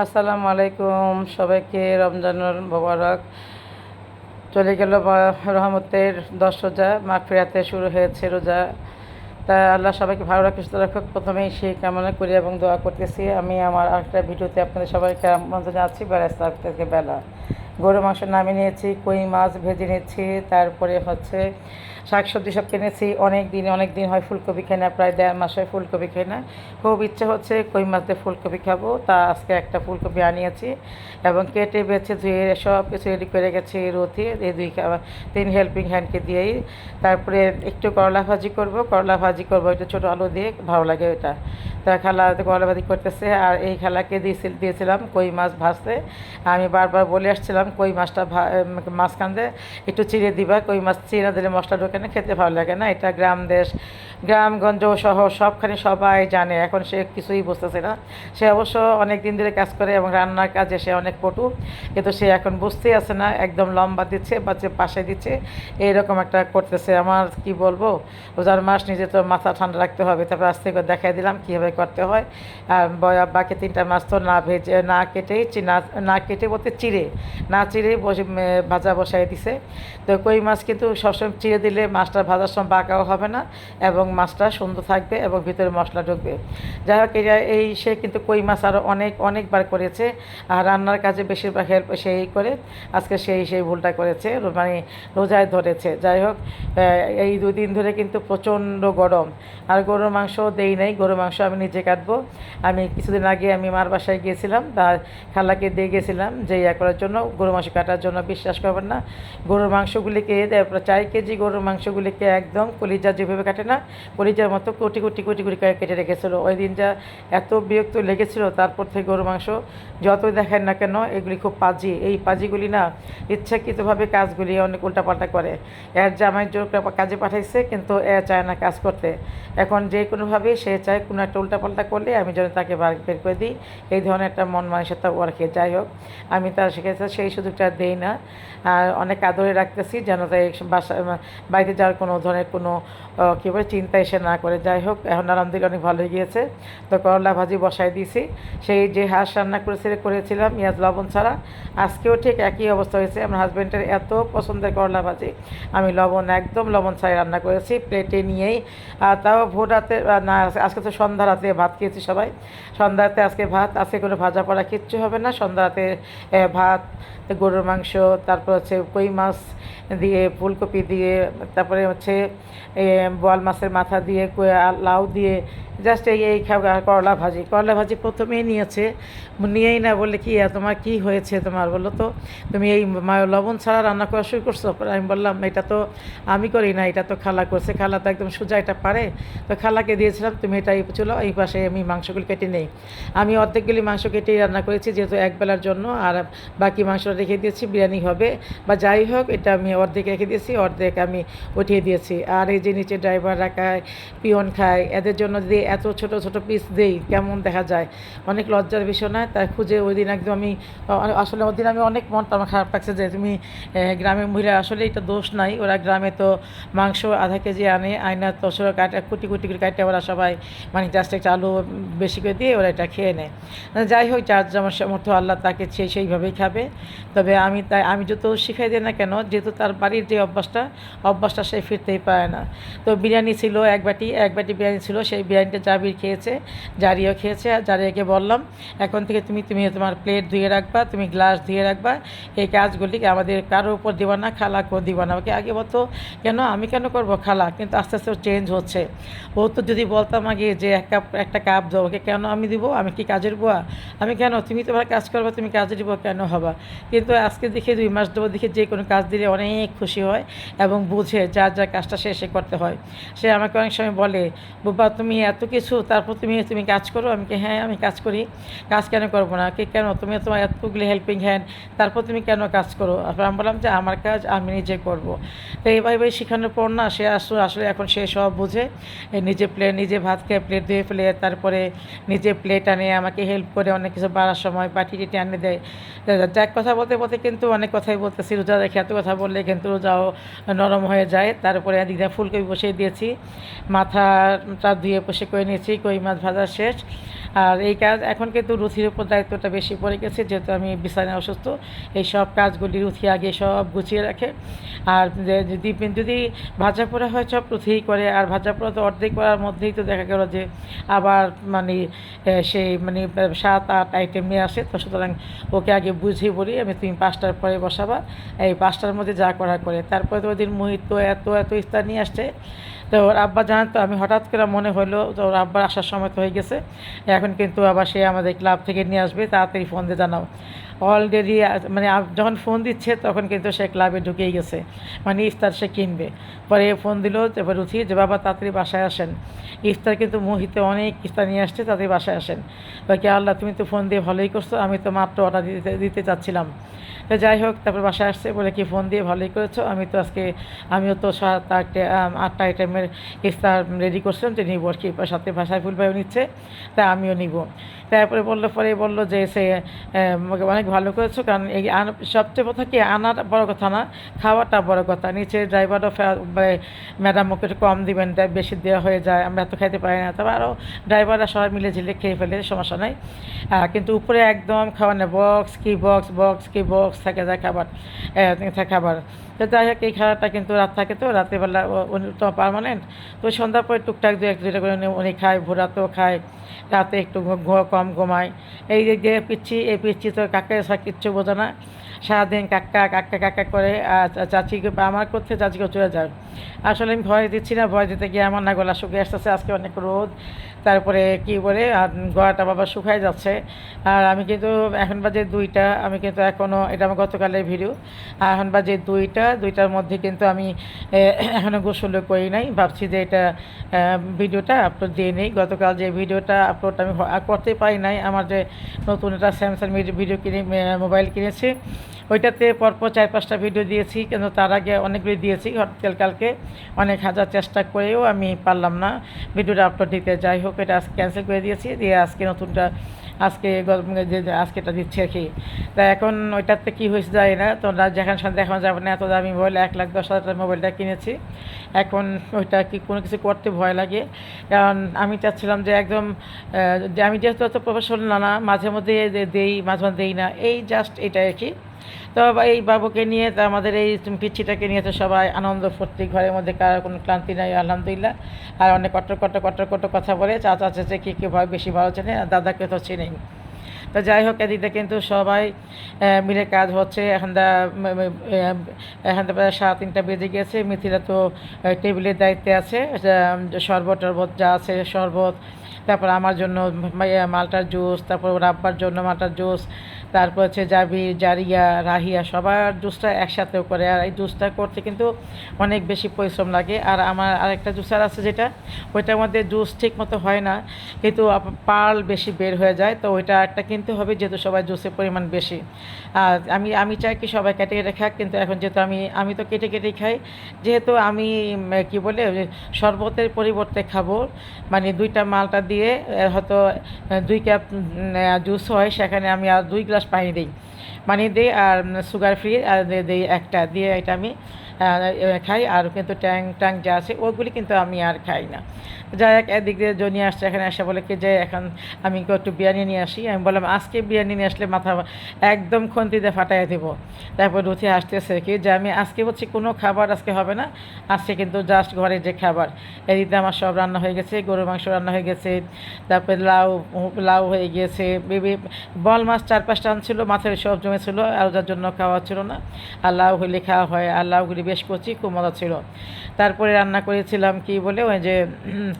আসসালামু আলাইকুম, সবাইকে রমজানুর মোবারক। চলে গেল রহমতের দশ রোজা, মাগফিরাতে শুরু হয়েছে রোজা। তা আল্লাহ সবাইকে ভালো রাখে সুস্থ রাখুক। প্রথমেই সেই কামনা করি এবং দোয়া করতেছি। আমি আমার আরেকটা ভিডিওতে আপনাদের সবাইকে আমন্ত্রণ জানাচ্ছি বেড়াস্তা থেকে বেলা। গরু, মাংস নামিয়ে নিয়েছি, কই মাছ ভেজে নিয়েছি, তারপরে হচ্ছে শাকসবজি সব কিনেছি, অনেক দিন অনেক দিন হয় ফুলকপি খাই না প্রায় দেড় মাস হয় ফুলকপি খাই না খুব ইচ্ছে হচ্ছে কই মাছ দিয়ে ফুলকপি খাব, তা আজকে একটা ফুলকপি আনিয়েছি এবং কেটে, বেছে, ধুয়ে সব কিছু রেডি করে গেছি রথি এই দুই তিন হেল্পিং হ্যান্ডকে দিয়েই। তারপরে একটু করলা ভাজি করব, করলা ভাজি করব, একটু ছোটো আলু দিয়ে, ভালো লাগে ওটা। তা খালা করলা ভাজি করতেছে, আর এই খেলাকে দিয়েছিল দিয়েছিলাম কই মাছ ভাজতে। আমি বারবার বলে আসছিলাম, কই মাছটা মাঝখান দিয়ে একটু চিড়ে দিবা, কই মাছ চিড়ে দিলে মশলা ঢোকে না খেতে ভালো লাগে না, এটা গ্রাম দেশ, গ্রামগঞ্জ শহর সবখানে সবাই জানে, এখন সে কিছুই বুঝতেছে না। সে অবশ্য অনেক দিন ধরে কাজ করে এবং রান্নার কাজে সে অনেক পটু, কিন্তু সে এখন বুঝতেই আছে না, একদম লম্বা দিচ্ছে বা যে পাশে দিচ্ছে, এইরকম একটা করতেছে। আমার কি বলব, রোজার মাস নিজে তো মাথা ঠান্ডা রাখতে হবে, তারপর আস্তে করে দেখাই দিলাম কীভাবে করতে হয়। বাকি তিনটা মাছ তো না ভেজে, না কেটেই না কেটে বলতে চিড়ে, না চিড়ে বসে ভাজা বসাই দিছে। তো কই মাছ কিন্তু সবসময় চিড়ে দিলে মাছটা ভাজার সময় বাঁকাও হবে না এবং মাছটা সুন্দর থাকবে এবং ভিতরে মশলা ঢুকবে। যাই হোক এই সে কিন্তু কই মাছ আরও অনেক, অনেকবার করেছে আর রান্নার কাজে বেশিরভাগ হেল্প সেই করে। আজকে সেই সেই ভুলটা করেছে মানে রোজায় ধরেছে। যাই হোক এই দুদিন ধরে কিন্তু প্রচণ্ড গরম। আর গরুর মাংস দেই নাই, গরুর মাংস আমি নিজে কাটবো। আমি কিছুদিন আগে আমি মার বাসায় গিয়েছিলাম, তার খালাকে দিয়ে গেছিলাম যে ইয়া করার জন্য গরু মাংস কাটার জন্য বিশ্বাস করবেন না। গরুর মাংসগুলিকে চার কেজি গরুর মাংসগুলিকে একদম কলিজা যেভাবে কাটে না, কলিজার মতো কোটি কোটি কোটি কোটি করে কেটে রেখেছিলো। ওই দিন যা এত বিরক্ত লেগেছিল, তারপর থেকে গরুর মাংস যতই দেখেন না কেন, এগুলি খুব পাজি। এই পাজিগুলি না ইচ্ছাকৃতভাবে কাজগুলি অনেক উল্টাপাল্টা করে। এর জামাই জোর কাজে পাঠাইছে, কিন্তু এ চায় না কাজ করতে। এখন যে কোনোভাবে সে চায় কোনো একটা উল্টাপাল্টা করলে আমি যেন তাকে বার করে দিই। এই ধরনের একটা মন মানসিকতা ও রাখি। যাই হোক, আমি তার সেক্ষেত্রে সেই সুযোগটা দেই না। আর অনেক আদরে রাখতেছি যেন তাই বাসা বাড়িতে যাওয়ার কোনো ধরনের কোনো কী বলে, চিন্তা এসে না করে। যাই হোক, এখন আলহামদুলিল্লাহ অনেক ভালো হয়ে গিয়েছে। তো করলা ভাজি বসাই দিয়েছি। সেই যে হাঁস রান্না করেছিল করেছিলাম পেঁয়াজ, লবণ ছাড়া। আজকেও ঠিক একই অবস্থা হয়েছে। আমার হাজব্যান্ডের এত পছন্দের করলা ভাজি। আমি লবণ, একদম লবণ ছাড়াই রান্না করেছি, প্লেটে নিয়েই। তাও ভোর রাতে না, আজকে তো সন্ধ্যা রাতে ভাত খেয়েছি সবাই। সন্ধ্যা রাতে আজকে ভাত, আজকে কোনো ভাজা পড়া কিচ্ছু হবে না। সন্ধ্যা রাতে ভাত, গরুর মাংস, তারপর হচ্ছে কই মাছ দিয়ে, ফুলকপি দিয়ে তারপরে হচ্ছে বল মাছের মাথা দিয়ে লাউ দিয়ে জাস্ট এই এই করলা ভাজি। করলা ভাজি প্রথমেই নিয়েছে। নিয়েই না বলে কি "আ, তোমার কি হয়েছে? তোমার বলো তো তুমি এই লবণ ছাড়া রান্না করা শুরু করছ? আমি বললাম এটা তো আমি করি না এটা তো খালা করছে। খালা তো একদম সোজা এটা পারে। তো খালাকে দিয়েছিলাম তুমি এটা এই চলো এই পাশে আমি মাংসগুলো কেটে নেই। আমি অর্ধেকগুলি মাংস কেটেই রান্না করেছি যেহেতু এক বেলার জন্য আর বাকি মাংসটা রেখে দিয়েছি বিরিয়ানি হবে। বা যাই হোক এটা আমি অর্ধেক রেখে দিয়েছি অর্ধেক আমি উঠিয়ে দিয়েছি। আর এই যে নিচে ড্রাইভার রাখায় পিয়ন খায় এদের জন্য যদি এত ছোট ছোট পিস দেই, কেমন দেখা যায়? অনেক লজ্জার বিষয় নয়, তাই খুঁজে ওই দিন একদম আমি আসলে ওই দিন আমি অনেক মনটা আমার খারাপ লাগছে যে তুমি গ্রামের মহিলা, আসলে এটা দোষ নাই, ওরা গ্রামে তো মাংস আধা কেজি আনে, আয়না তসর কাটা, কুটি কুটি করে কাটে, ওরা সবাই মানে জাস্ট একটা আলু বেশি করে দিয়ে ওরা এটা খেয়ে নেয়। যাই হোক, যার যেমন সামর্থ্য আল্লাহ তাকে সে সেইভাবেই খাবে। তবে আমি তাই, আমি যত শিখাই দিই না কেন, যেহেতু তার বাড়ির যে অভ্যাসটা অভ্যাসটা সে ফিরতেই পারে না। তো বিরিয়ানি ছিল এক বাটি এক বাটি বিরিয়ানি ছিল, সেই বিরিয়ানিটা জাবির খেয়েছে, জারিও খেয়েছে। আর জারিয়াকে বললাম, এখন থেকে তুমি তুমি তোমার প্লেট ধুয়ে রাখবা, তুমি গ্লাস ধুয়ে রাখবা। এই কাজগুলিকে আমাদের কারও উপর দিবা না, খালাকেও দিবা না। ওকে আগে বলতো, কেন? আমি কেন করব খালা? কিন্তু আস্তে আস্তে চেঞ্জ হচ্ছে। ও তো যদি বলতাম আগে যে এক কাপ, একটা কাপ দাও, ওকে কেন আমি দিব? আমি কি কাজের বুয়া? আমি কেন? তুমি তোমার কাজ করবা, তুমি কাজের বুয়া কেন হবা? কিন্তু আজকে দেখে দুই মাস দেবো দেখে যে কোনো কাজ দিলে অনেক খুশি হয় এবং বুঝে যার যার কাজটা সে সে করতে হয়। সে আমাকে অনেক সময় বলে বাবা তুমি এত কিছু, তারপর তুমি তুমি কাজ করো। আমি কি হ্যাঁ আমি কাজ করি। কাজ কেন করব না? কি, কেন? তুমি তোমার এতগুলি হেল্পিং হ্যান্ড তারপর তুমি কেন কাজ করো? তারপর আমি বললাম যে, আমার কাজ আমি নিজে করব। তো এইভাবে শেখানোর পর না, সে আসলে আসলে এখন সে সব বুঝে। নিজে প্লেট নিজে ভাত খেয়ে প্লেট ধুয়ে ফেলে, তারপরে নিজে প্লেট আনে, আমাকে হেল্প করে অনেক কিছু বাড়ার সময় বাটি টিটি আনে দেয়। যাক, কথা বলতে বলতে কিন্তু অনেক কথাই বলতেছি। রোজা রেখে এত কথা বললে কিন্তু রোজাও নরম হয়ে যায়। তারপরে এদিকে ফুলকপি বসিয়ে দিয়েছি। মাথাটা ধুয়ে বসে করে নিয়েছি, কই মাছ ভাজা শেষ। আর এই কাজ এখন কিন্তু রুথির উপর দায়িত্বটা বেশি পড়ে গেছে, যেহেতু আমি বিছানায় অসুস্থ। এই সব কাজগুলি রুথি আগে সব গুছিয়ে রাখে। আর যদি যদি ভাজা পোড়া হয়, সব রুথিই করে। আর ভাজা পোড়া তো অর্ধেক করার মধ্যেই তো দেখা গেল যে, আবার মানে সেই মানে সাত, আট আইটেম নিয়ে আসে। তো সুতরাং ওকে আগে বুঝিয়ে বলি, আমি তুমি পাঁচটার পরে বসাবা। এই পাঁচটার মধ্যে যা করা করে। তারপরে তো ওদিন মোহিত তো এত এত ইস্তার নিয়ে আসছে। তো ওর আব্বা জানেন তো, আমি হঠাৎ করে মনে হলো তো ওর আব্বার আসার সময় তো হয়ে গেছে। এখন কিন্তু আবার সে আমাদের ক্লাব থেকে নিয়ে আসবে, তাড়াতাড়ি ফোন দিয়ে জানাও। অলরেডি মানে যখন ফোন দিচ্ছে, তখন কিন্তু সে ক্লাবে ঢুকেই গেছে। মানে ইফতার সে কিনবে। পরে ফোন দিল এবার উঠি যে, বাবা, তাড়াতাড়ি বাসায় আসেন। ইফতার কিন্তু মোহিতে অনেক ইফতার নিয়ে আসছে, তাড়াতাড়ি বাসায় আসেন। বাকি আল্লাহ, তুমি তো ফোন দিয়ে ভালোই করছ, আমি তো মাত্র অর্ডার দিতে দিতে চাচ্ছিলাম। তো যাই হোক, তারপর বাসায় আসছে, বলে, কি ফোন দিয়ে ভালোই করেছ? আমি তো আজকে, আমিও তো সাত আটটা আটটা আইটেমের ইফতার রেডি করছিলাম, যে নিব আর কি। সাথে ভাষায় ফুলভাইও নিচ্ছে, তা আমিও নিব। তারপরে বলল, পরে বলল যে, সে অনেক ভালো করেছ? কারণ এই সবচেয়ে কথা কি আনাটা বড় কথা না, খাওয়াটা বড় কথা। নিচে ড্রাইভারও ম্যাডাম ওকে একটু কম দিবেন বেশি দেওয়া হয়ে যায়, আমরা এত খাইতে পারি না। তবে আরও ড্রাইভাররা সবাই মিলে ঝিলে খেয়ে ফেলে, সমস্যা নাই। কিন্তু উপরে একদম খাবার না বক্স কি বক্স বক্স কি বক্স থাকে যায় খাবার। খাবার। তো যাই হোক, এই খাবারটা কিন্তু রাত থাকে তো, রাতেরবেলা তো পারমানেন্ট তো সন্ধ্যার পরে টুকটাক দু এক দুটা করে উনি- খায় ভোরাতেও খায়। রাতে একটু ঘু- কম ঘুমায়। এই যে পিচ্ছি, এই পিচ্ছি তো কাকা এসা কিচ্ছু বোঝে না। সারাদিন কাক্কা কাক্কা কাক্কা করে চাচিকে আমার করতে চাচিকে চলে যায়। আসলে আমি ভয় দিচ্ছি না, ভয় দিতে গিয়ে আমার না গলা শুকিয়ে আসতেছে, আজকে অনেক রোদ। তারপরে কি বলে গলাটা বাবা শুকায় যাচ্ছে। আর আমি কিন্তু এখন বাজে দুইটা, আমি কিন্তু এখনও এটা আমার গতকালের ভিডিও আর এখন বাজে দুইটা, দুইটার মধ্যে কিন্তু আমি এখনও গোসল করি নাই। ভাবছি যে এটা ভিডিওটা আপলোড দিয়ে নেই। গতকাল যে ভিডিওটা আপলোড আমি করতে পারি নাই, আমার যে নতুন একটা স্যামসাং ভিডিও কিনে মোবাইল কিনেছি ওইটাতে পরপর চার পাঁচটা ভিডিও দিয়েছি, কিন্তু তার আগে অনেকগুলি দিয়েছি। হঠাৎ কালকে অনেক হাজার চেষ্টা করেও আমি পারলাম না ভিডিওটা আপলোড দিতে। যাই হোক, এটা আজকে ক্যান্সেল করে দিয়েছি। দিয়ে আজকে নতুনটা, আজকে যে আজকেটা দিচ্ছে আর কি। তা এখন ওইটাতে কী হয়েছে যায় না। তো যেখানে সাথে দেখানো যাবে না, এত দামি মোবাইল এক লাখ দশ হাজার মোবাইলটা কিনেছি। এখন ওইটা কি কোনো কিছু করতে ভয় লাগে। কারণ আমি চাচ্ছিলাম যে একদম আমি যেহেতু অত প্রফেশনাল না মাঝে মধ্যে দেই, মাঝে মাঝে দেই না। এই জাস্ট এটা আর কি। তো এই বাবুকে নিয়ে তা আমাদের এই পিচ্ছিটাকে নিয়ে তো সবাই আনন্দ ফুর্তি, ঘরের মধ্যে কারও কোনো ক্লান্তি নাই, আলহামদুলিল্লাহ। আর অনেক কট্টর কট্টর কট্টর কট্টর কথা বলে, চাচা চাচা কী কী ভয়, বেশি ভালো চেনে দাদাকে তো চিনেই। তো যাই হোক, এদিকে কিন্তু সবাই মিলে কাজ হচ্ছে। এখন দা, ম- ম- এখন তো প্রায় সাড়ে তিনটা বেজে গেছে। মিথিলা তো টেবিলের দায়িত্বে আছে। শরবত টরবত যা আছে, শরবত। তারপর আমার জন্য মালটার জুস, তারপর রাব্বার জন্য মালটার জুস। তারপর হচ্ছে জাবি, জারিয়া, রাহিয়া, সবার জুসটা একসাথেও করে। আর এই জুসটা করতে কিন্তু অনেক বেশি পরিশ্রম লাগে। আর আমার আরেকটা জুসার আছে যেটা, ওইটার মধ্যে জুস ঠিক মতো হয় না। কিন্তু পাল বেশি বের হয়ে যায়। তো ওইটা একটা কিনতে হবে, যেহেতু সবাই জুসের পরিমাণ বেশি। আর আমি আমি চাই কি সবাই কেটে কেটে খাক, কিন্তু এখন যেহেতু আমি আমি তো কেটে কেটেই খাই, যেহেতু আমি, কি বলে, শরবতের পরিবর্তে খাব মানে দুইটা মালটা দিয়ে হয়তো দুই কাপ জুস হয়, সেখানে আমি আর দুই গ্লাস পানি দিই। পানি দিই আর সুগার ফ্রি, আর দিই একটা দিয়ে এটা আমি খাই, আর কিন্তু ট্যাং ট্যাং যা আছে, ওগুলি কিন্তু আমি আর খাই না। যাই হোক, এদিক দিয়ে জনি আসছে, এখানে এসে বলে কি যে এখন আমি একটু বিরিয়ানি নিয়ে আসি। আমি বললাম, আজকে বিরিয়ানি নিয়ে আসলে মাথা একদম খন্তিতে ফাটাই দেবো। তারপর রুথি আসতেছে কি যে, আমি আজকে বলছি কোনো খাবার আজকে হবে না, আজকে কিন্তু জাস্ট ঘরে যে খাবার। এদিকে আমার সব রান্না হয়ে গেছে, গরুর মাংস রান্না হয়ে গেছে, তারপরে লাউ লাউ হয়ে গিয়েছে, বেবি বল মাছ চার পাঁচটা আনছিল মাথায় সব জমেছিল, আর যার জন্য খাওয়া ছিল না। আর লাউ হইলে খাওয়া হয়, আর লাউগুলি বেশ কচি, খুব মজা ছিল। তারপরে রান্না করেছিলাম কি বলে, ওই যে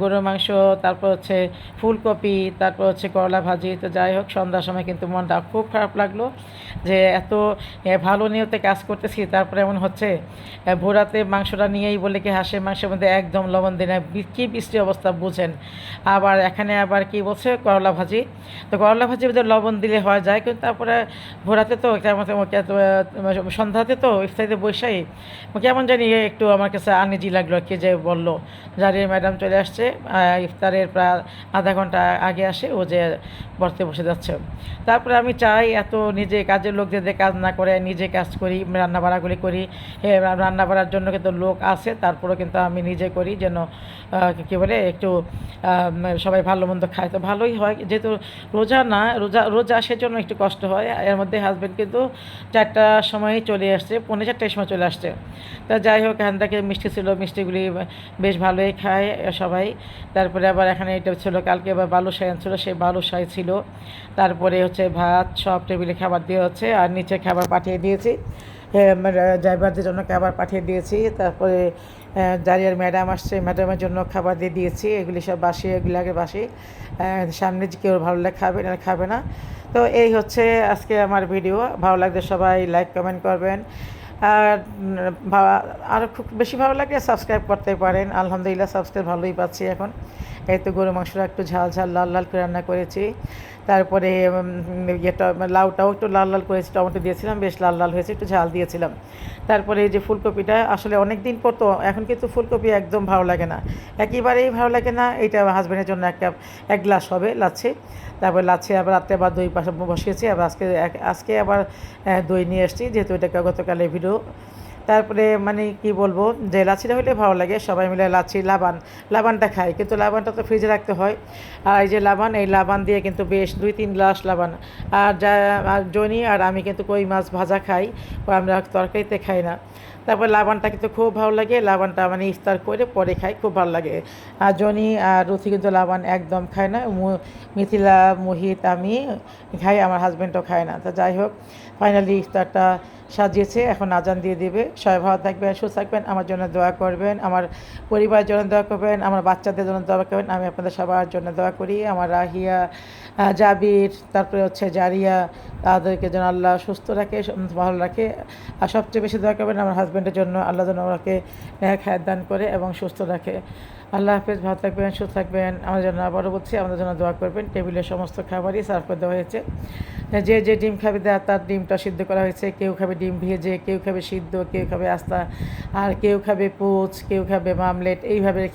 গরুর মাংস, তারপর হচ্ছে ফুলকপি, তারপর হচ্ছে করলা ভাজি। তো যাই হোক, সন্ধ্যার সময় কিন্তু মনটা খুব খারাপ লাগল যে এত ভালো নিয়তে কাজ করতেছি। তারপরে এমন হচ্ছে ভোরাতে মাংসটা নিয়েই বলে কি হাঁসের মাংসের মধ্যে একদম লবণ দিনে কী বৃষ্টি অবস্থা, বুঝেন। আবার এখানে আবার কি বলছে, করলা ভাজি। তো করলা ভাজির মধ্যে লবণ দিলে হয় যায়, কিন্তু তারপরে ভোরাতে তো সন্ধ্যাতে তো ইফতারিতে বৈশাই কেমন জানি একটু আমার কাছে আনিজি লাগল কি, যে বলল যারে ম্যাডাম চলে চলে আসছে ইফতারের প্রায় আধা ঘণ্টা আগে আসে, ও যে বসতে বসে যাচ্ছে। তারপরে আমি চাই এত নিজে কাজের লোকদের দিয়ে কাজ না করে নিজে কাজ করি রান্না বাড়াগুলি করি। রান্না বাড়ার জন্য কিন্তু লোক আছে, তারপরেও কিন্তু আমি নিজে করি যেন কী বলে, একটু সবাই ভালো মন্দ খায়। তো ভালোই হয়, যেহেতু রোজা না, রোজা রোজা সেজন্য একটু কষ্ট হয়। এর মধ্যে হাজব্যান্ড কিন্তু চারটার সময় চলে আসছে, পৌনে চারটার সময় চলে আসছে। তা যাই হোক, এখান থেকে মিষ্টি ছিল, মিষ্টিগুলি বেশ ভালোই খায় সবাই। তারপরে আবার এখানে এটা ছিল, কালকে আবার বালুশাই ছিল, সেই বালুশাই ছিল। তারপরে হচ্ছে ভাত, সব টেবিলে খাবার দিয়ে হচ্ছে, আর নিচে খাবার পাঠিয়ে দিয়েছি। ড্রাইভারদের জন্য খাবার পাঠিয়ে দিয়েছি। তারপরে জারিয়ার ম্যাডাম আসছে, ম্যাডামের জন্য খাবার দিয়ে দিয়েছি, এগুলি সব বাসি, এগুলি আগে বাসি। সামনে যে কেউ ভালো লাগে খাবে না খাবে না। তো এই হচ্ছে আজকে আমার ভিডিও। ভালো লাগলে সবাই লাইক কমেন্ট করবেন। আর খুব বেশি ভালো লাগে সাবস্ক্রাইব করতে পারেন। আলহামদুলিল্লাহ সাবস্ক্রাইব ভালোই পাচ্ছি এখন। তো গরু মাংসটা একটু ঝাল ঝাল, লাল লাল করে রান্না করেছি। তারপরে ইয়েটা লাউটাও একটু লাল লাল করেছি, টমেটো দিয়েছিলাম, বেশ লাল লাল হয়েছে, একটু ঝাল দিয়েছিলাম। তারপরে এই যে ফুলকপিটা, আসলে অনেক দিন পর তো, এখন কিন্তু ফুলকপি একদম ভালো লাগে না। একেবারেই ভালো লাগে না, এটা হাজব্যান্ডের জন্য এক কাপ এক গ্লাস হবে লাচ্ছে। তারপর লাচ্ছে আবার রাত্রে আবার দই পাশে বসিয়েছি, আবার আজকে আজকে আবার দই নিয়ে এসেছি, যেহেতু এটা গতকালের ভিডিও তারপরে মানে কি বলব, যে লাচিটা হলে ভালো লাগে, সবাই মিলে লাচ্ছি, লাবান, লাবানটা খাই, কিন্তু লাবানটা তো ফ্রিজে রাখতে হয়। আর এই যে লাবান, এই লাবান দিয়ে কিন্তু বেশ দুই তিন গ্লাস লাবান। আর যা, আর জনি আর আমি কিন্তু কই মাছ ভাজা খাই আমরা তরকারিতে খাই না। তারপর লাবানটা কিন্তু খুব ভালো লাগে, লাবানটা মানে ইফতার করে পরে খাই, খুব ভালো লাগে। আর জনি আর রুথি কিন্তু লাবান একদম খায় না মিথিলা, মোহিত আমি খাই, আমার হাজব্যান্ডও খায় না। তা যাই হোক ফাইনালি ইফতারটা সাজিয়েছে। এখন আজান দিয়ে দেবে। সবাই ভালো থাকবেন, সুস্থ থাকবেন, আমার জন্য দোয়া করবেন, আমার পরিবারের জন্য দোয়া করবেন, আমার বাচ্চাদের জন্য দোয়া করবেন। আমি আপনাদের সবার জন্য দোয়া করি। আমার রাহিয়া জাবির, তারপরে হচ্ছে জারিয়া, তাদেরকে যেন আল্লাহ সুস্থ রাখে, ভালো রাখে। আর সবচেয়ে বেশি দোয়া করবেন আমার হাজব্যান্ডের জন্য। আল্লাহ যেন ওনাকে খায়ের দান করে এবং সুস্থ রাখে। আল্লাহ হাফেজ, ভালো থাকবেন, সুস্থ থাকবেন। আমার জন্য আবারও বলছি, আমাদের জন্য দোয়া করবেন। টেবিলের সমস্ত খাবারই সার্ভ করে দেওয়া হয়েছে। যে যে ডিম খাবে তার ডিমটা সিদ্ধ করা হয়েছে। কেউ খাবে ডিম ভেজে, কেউ খাবে সিদ্ধ, কেউ খাবে আস্তা, আর কেউ খাবে পোচ, কেউ খাবে মামলেট। এইভাবে